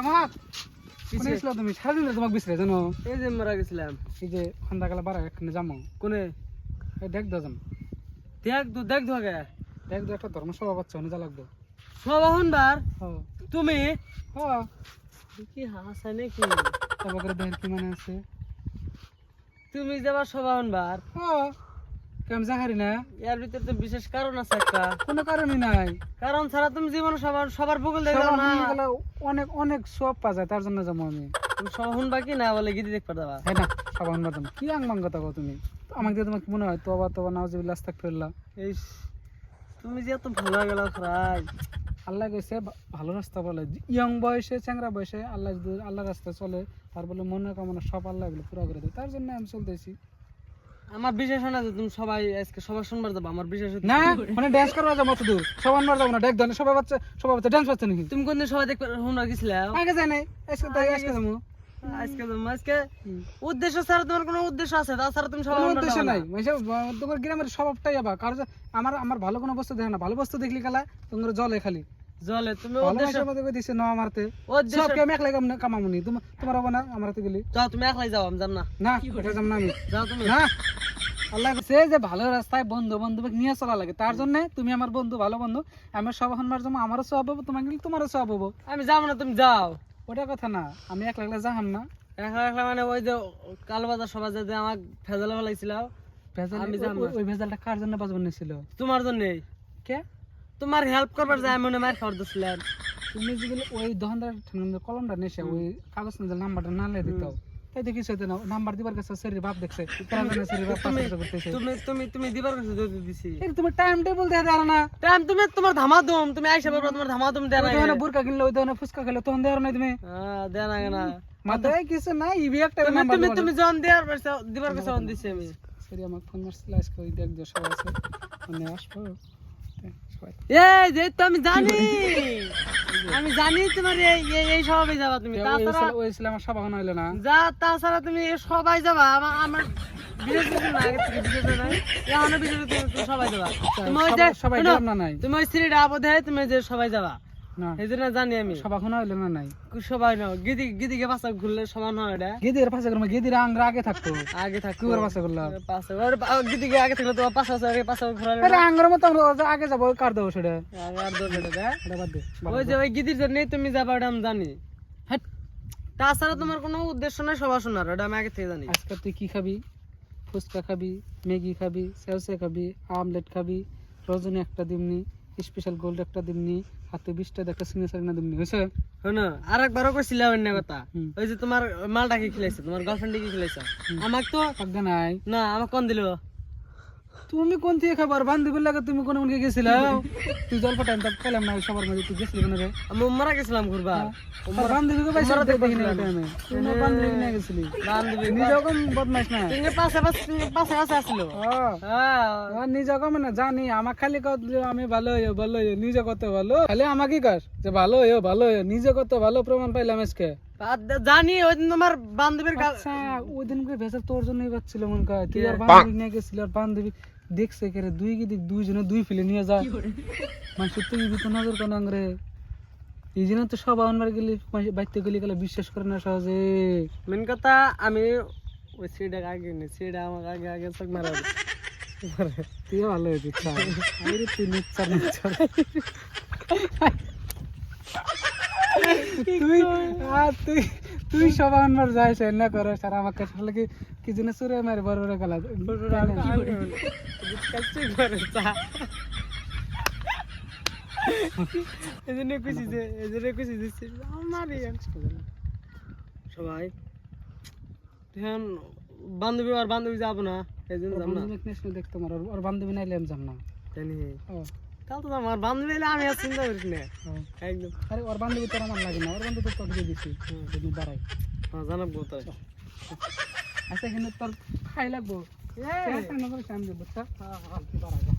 আমার? কোনে গেছিল তুমি? সারাদিন তোমাকে বিছরে জানো। এই যে মারা গেছিলাম। এই যে সন্ধ্যাকালে বারা এখানে যামো। কোনে? এই দেখ দাও যাম দেখ তো দেখ ধোকে দেখ দু একটা ধর্ম সভা পাচ্ছে অনেক যা লাগবে হ্যাঁ তুমি? হ্যাঁ কি হাসা নাকি? সভা করে দেখ কি মানে আছে? তুমি যাবা সবাহন বার হ্যাঁ কেমন জাহারি না? এর ভিতরে তো বিশেষ কারণ আছে একটা। কোনো কারণই নাই। কারণ ছাড়া তুমি জীবনে সবার সবার বগল দেখো না। অনেক অনেক সব পাওয়া যায় তার জন্য যাব আমি। তুমি সবাহন বাকি না? বলে গিয়ে দেখতে পারবা। হ্যাঁ না তুমি। কি আংমাং কথা কও তুমি? আমাকে দিয়ে তোমাকে মনে হয়? তোবা তোবা নাউজুবিল্লাহ আস্তাগফিরুল্লাহ। এই তুমি যে এত ভালো গেল প্রায়। আল্লাহ কইছে ভালো রাস্তা বলে। ইয়ং বয়সে চ্যাংরা বয়সে আল্লাহ যদি আল্লাহ রাস্তা চলে তার বলে মনের কামনা সব আল্লাহ এগুলো পুরো করে দেয়। তার জন্য আমি চলতেছি। আমার বিশ্বাস হয় না যে তুমি সবাই আজকে সবার শুনবার যাব আমার হচ্ছে- না মানে ড্যান্স করবা যাব অত দূর। সবার মার যাব না ডেক দেন সবাই বাচ্চা সবাই বাচ্চা ড্যান্স পাচ্ছে নাকি। তুমি কোনদিন সবাই দেখবে আগে যায় নাই আজকে তাই আজকে যাব। আজকে তুমি আজকে উদ্দেশ্য ছাড়া তোমার কোনো উদ্দেশ্য আছে? তাছাড়া তুমি শুনবার উদ্দেশ্য যাবা নাই। মানে তোমার গ্রামের স্বভাবটাই আবার। কারও আমার আমার ভালো কোনো বস্তু দেখে না ভালো বস্তু দেখলি কালা তোমার জলে খালি। জলে তুমি উদ্দেশ্য মধ্যে কই দিছে ন মারতে সব কাম- কামামুনি? তোমার তোমার হবে না গেলি? যাও তুমি একলাই যাও আমি না। না না আমি? যাও তুমি। না? আল্লাহ সে যে ভালো রাস্তায় বন্ধু নিয়ে চলা লাগে তার জন্য তুমি আমার বন্ধু ভালো বন্ধু। আমার সব হনবার জন্য আমারও সব হব তোমার গেলে তোমারও সব হব। আমি যাব না তুমি যাও। ওটা কথা না আমি একলা একলা যাহাম না। একলা একলা মানে ওই যে কালো বাজার সবাই যে আমার ভেজালে ফেলাইছিল। ভেজাল আমি ওই- ভেজালটা কার জন্য বাজবার নিছিল তোমার জন্যই। কে? তোমার হেল্প করবার যায় মনে মার খাওয়ার দিছিলাম। তুমি যেগুলো ওই দোকানদার ঠান্ডা কলমটা নেছে ওই কাগজ না নাম্বারটা না লে দিত তাই দেখি সে নাম্বার দিবার কাছে শরীর বাপ দেখছে কেন জানে বাপ হাজার করতেছে তুমি তুমি তুমি দিবার কাছে যদি দিছি। এই তুমি টাইম টেবিল দেখে দাঁড়া না। টাইম তুমি তোমার ধামা দুম তুমি আইসা পারবা তোমার ধামা দুম দেনা ওই দোকানে বুরকা কিনলে ওই দোকানে ফুচকা খেলে তখন দেওয়ার নাই তুমি। হ্যাঁ দেনা না। মাথায় কিছু নাই ইবি একটা তুমি নাম্বার তুমি তুমি জন দেওয়ার কাছে দিবার কাছে অন দিছি আমি। সরি আমার ফোন মারছিল আজকে ওই দেখ দিয়ে সবাই আছে মানে আসব। এই যে তো আমি জানি। আমি জানি তোমার এই এই- এই যাবা তুমি। তাছাড়া ওই ছিল আমার সব হইল না? যা তাছাড়া তুমি সবাই যাবা। আমার আমার না নাই তুমি তুমি সবাই যাবা। তুমি ওই যে সবাই- সবাই শোনো, গেলাম না নাই? তুমি ওই সিঁড়িটা আবদ্ধ তুমি যে সবাই যাবা। না। এই জন্য জানি আমি। সব এখন হইল না নাই? সবাই গিদি গিদিকে পাশা ঘুরলে সমান হয় এটা গেদির পাশে করব গেদির আংরা আগে থাকতো। আগে থাকতো। কুয়ার পাশে করলাম পাশে গিদিকে আগে থাকলে তোমার পাশা আছে পাশা ঘুরালে আরে আংরার মতো আমরা আগে যাব কার দেবো সেটা? আর দৌড় বেড়ে এটা বাদ দে ওই যে ওই গিদির জন্য তুমি যাবা ওটা আমি জানি। হ্যাঁ। তাছাড়া তোমার কোনো উদ্দেশ্য নাই সবার শোনার ওটা আমি আগে থেকে জানি। আজকে তুই কি খাবি? ফুচকা খাবি ম্যাগি খাবি সেলসে খাবি আমলেট খাবি রজনী একটা দিমনি। স্পেশাল গোল্ড একটা দিমনি হাতে বিশটা একটা সিগনেচার না দিমনি হয়েছে শোনো আর একবারও কইছিলাম অন্য কথা। ওই যে তোমার মালটা কি খেলাইছে? তোমার গার্লফ্রেন্ডকে খেলাইছে? আমাকে তো নাই। না আমাক কোন দিল। তুমি কোন থেকে খাবার? বান্ধবীর লাগে তুমি কোন মনকে গেছিল? তুই জল টাইম তো পেলাম না সবার মাঝে তুই গেছিলি কোন রে? আমি উম্মারা গেছিলাম ঘুরবা। তোর বান্ধবীকে পাইছিস উম্মারা দেখি দেখবা না তুই না বান্ধবী নিয়ে গেছিলি? বান্ধবী নিজেও কম বদমাইশ না। তুমি পাশে পাশে তুমি পাশে পাশে আসলো। হ্যাঁ। হ্যাঁ। না জানি আমার খালি কত আমি ভালো হইও ভালো হইও নিজে কত ভালো। খালি আমাকে কার যে ভালো হইও ভালো হইও নিজে কত ভালো প্রমাণ পাইলাম আজকে। জানি ওই দিন তোমার বান্ধবীর গাল আচ্ছা ওই দিন করে ভেসা তোর জন্যই পাচ্ছিল মন কয় তুই আর বান্ধবী নিয়ে গেছিলি আর বান্ধবী দেখছে কে রে? দুই কি দিক দুইজনে দুই ফেলে নিয়ে যা। মানে সত্যি তো নজর কোন রে? এই জন্য তো সব আনবার গেলে বাইতে গেলে গেলে বিশ্বাস করে না সহজে। মেন কথা আমি ওই সিঁড়িটা আগে নি সিঁড়িটা আমাকে আগে আগে চোখ মারা তুই ভালো হয়েছিস আরে তুই নিচ্ছার নিচ্ছার। তুই আর তুই তুই সব আনবার যাইস না করে স্যার আমাকে আসলে কি কি জন্য সুরে মারে বড় বড় গলা? এই খুশি যে এই খুশি যে আমারই সবাই এখন বান্ধবী আর বান্ধবী যাব না এই জন্য যাব না। দেখতে আমার ওর বান্ধবী নাইলে আমি যাম না। জানি। ও, তাহলে তো আমার বান্ধবী এলে আমি আর চিন্তা করিস না। ও। একদম। আরে ওর বান্ধবী তোর আমার লাগে না ওর বান্ধবী তোর দিয়ে দিছি। তুমি বাড়াই হ্যাঁ জানাব তো আচ্ছা কিন্তু তোর খাই লাগবো? হ্যাঁ আমি দেবো বাড়াই